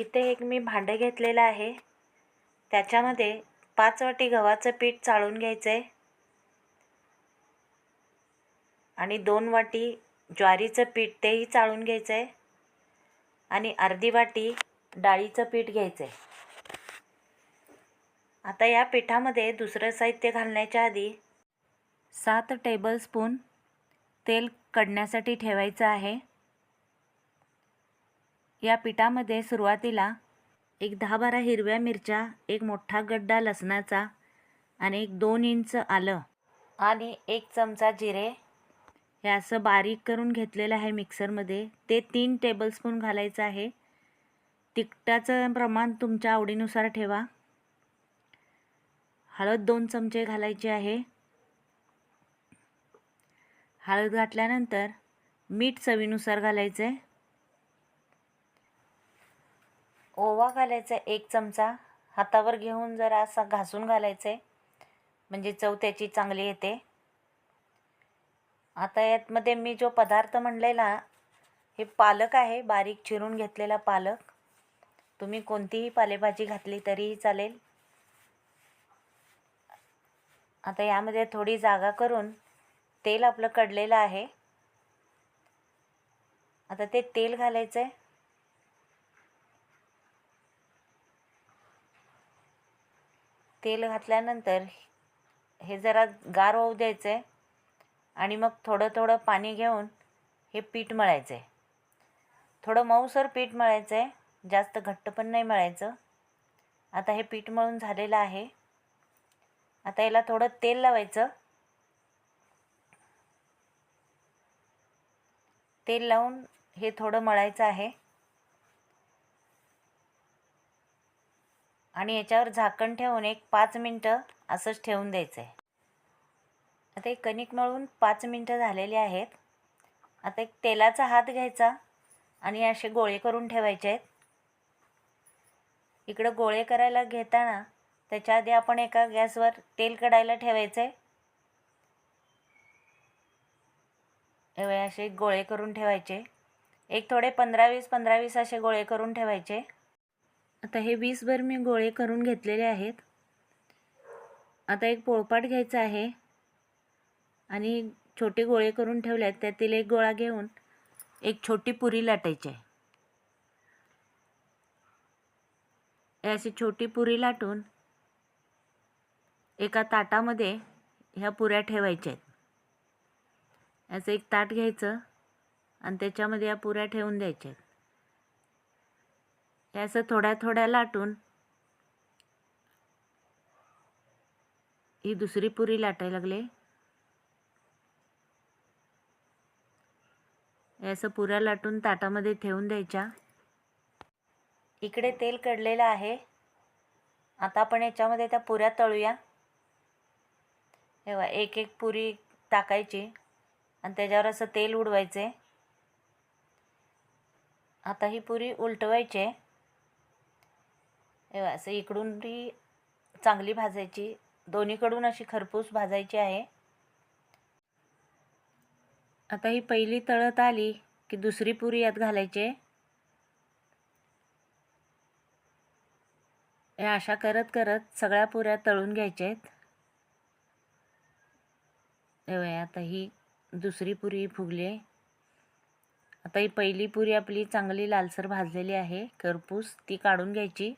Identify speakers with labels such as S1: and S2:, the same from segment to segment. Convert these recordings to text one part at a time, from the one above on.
S1: इथे एक मी भांडं घेतलेलं आहे. त्याच्यामध्ये पाच वाटी गव्हाचं पीठ चाळून घ्यायचं आहे आणि दोन वाटी ज्वारीचं पीठ तेही चाळून घ्यायचं आहे आणि अर्धी वाटी डाळीचं पीठ घ्यायचं आहे आता या पिठामध्ये दुसरं साहित्य घालण्याच्या आधी सात टेबलस्पून तेल कढण्यासाठी ठेवायचं आहे. या पिठामध्ये सुरुवातीला एक दहा बारा हिरव्या मिरच्या एक मोठा गड्डा लसणाचा आणि एक दोन इंच आलं आणि एक चमचा जिरे. हे असं बारीक करून घेतलेलं आहे मिक्सरमध्ये. ते तीन टेबलस्पून घालायचं आहे. तिखटाचं प्रमाण तुमच्या आवडीनुसार ठेवा. हळद दोन चमचे घालायचे आहे. हळद घातल्यानंतर मीठ चवीनुसार घालायचं आहे ओवा घालायचा एक चमचा. हातावर घेऊन जरा असा घासून घालायचं. आहे म्हणजे चव त्याची चांगली येते. आता यातमध्ये मी जो पदार्थ म्हणलेला हे पालक आहे बारीक चिरून घेतलेला पालक. तुम्ही कोणतीही पालेभाजी घातली तरीही चालेल. आता यामध्ये थोडी जागा करून तेल आपलं कडलेलं आहे. आता ते तेल घालायचं आहे तेल घातल्यानंतर हे जरा गार होऊ द्यायचं आहे आणि मग थोडं थोडं पाणी घेऊन हे पीठ मळायचं आहे थोडं मऊसर पीठ मळायचं आहे जास्त घट्ट पण नाही मळायचं. आता हे पीठ मळून झालेलं आहे. आता याला थोडं तेल लावायचं. तेल लावून हे थोडं मळायचं आहे. आणि याच्यावर झाकण ठेवून एक पाच मिनटं असंच ठेवून द्यायचं आहे आता एक कणिक मळून पाच मिनटं झालेली आहेत. आता एक तेलाचा हात घ्यायचा आणि असे गोळे करून ठेवायचे आहेत. इकडं गोळे करायला घेताना त्याच्या आधी आपण एका गॅसवर तेल कढायला ठेवायचं आहे एवढे असे गोळे करून ठेवायचे. एक थोडे पंधरा वीस पंधरा वीस असे गोळे करून ठेवायचे. आता हे वीसभर मी गोळे करून घेतलेले आहेत. आता एक पोळपाट घ्यायचा आहे. आणि छोटे गोळे करून ठेवले आहेत त्यातील एक गोळा घेऊन एक छोटी पुरी लाटायची आहे. अशी छोटी पुरी लाटून एका ताटामध्ये ह्या पुऱ्या ठेवायच्या आहेत. याचं एक ताट घ्यायचं आणि त्याच्यामध्ये या पुऱ्या ठेवून द्यायच्या आहेत. हे असं थोड्या थोड्या लाटून ही दुसरी पुरी लाटायला लागले. हे असं पुऱ्या लाटून ताटामध्ये ठेवून द्यायच्या. इकडे तेल कडलेलं आहे. आता आपण याच्यामध्ये त्या पुऱ्या तळूया. तेव्हा एक एक पुरी टाकायची आणि त्याच्यावर असं तेल उडवायचे. आता ही पुरी उलटवायची. आहे असं इकडून ती चांगली भाजायची. दोन्हीकडून अशी खरपूस भाजायची आहे. आता ही पहिली तळत आली की दुसरी पुरी यात घालायची. हे अशा करत करत सगळ्या पुऱ्या तळून घ्यायच्या आहेत तेव्हा आता ही दुसरी पुरी फुगली आहे. आता ही पहिली पुरी आपली चांगली लालसर भाजलेली आहे. करपूस ती काढून घ्यायची.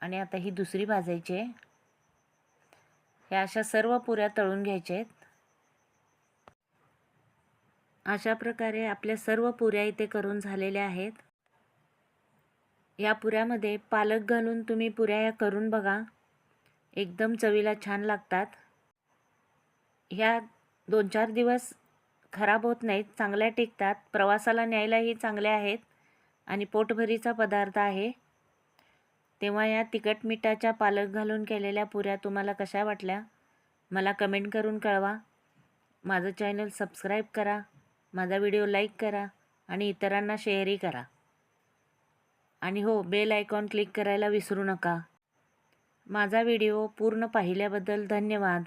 S1: आणि आता ही दुसरी भाजायची आहे. ह्या अशा सर्व पुऱ्या तळून घ्यायच्या आहेत. अशा प्रकारे आपल्या सर्व पुऱ्या इथे करून झालेल्या आहेत. या पुऱ्यामध्ये पालक घालून तुम्ही पुऱ्या या करून बघा. एकदम चवीला छान लागतात. ह्या दोन चार दिवस खराब होत नाहीत चांगल्या टिकतात. प्रवासाला न्यायलाही चांगल्या आहेत. आणि पोटभरीचा पदार्थ आहे. तेव्हा या तिखट मिठाच्या पालक घालून केलेल्या पुऱ्या तुम्हाला कशा वाटल्या? मला कमेंट करून कळवा. माझं चॅनल सबस्क्राईब करा. माझा व्हिडिओ लाईक करा आणि इतरांना शेअरही करा. आणि हो बेल आयकॉन क्लिक करायला विसरू नका. माझा व्हिडिओ पूर्ण पाहिल्याबद्दल धन्यवाद.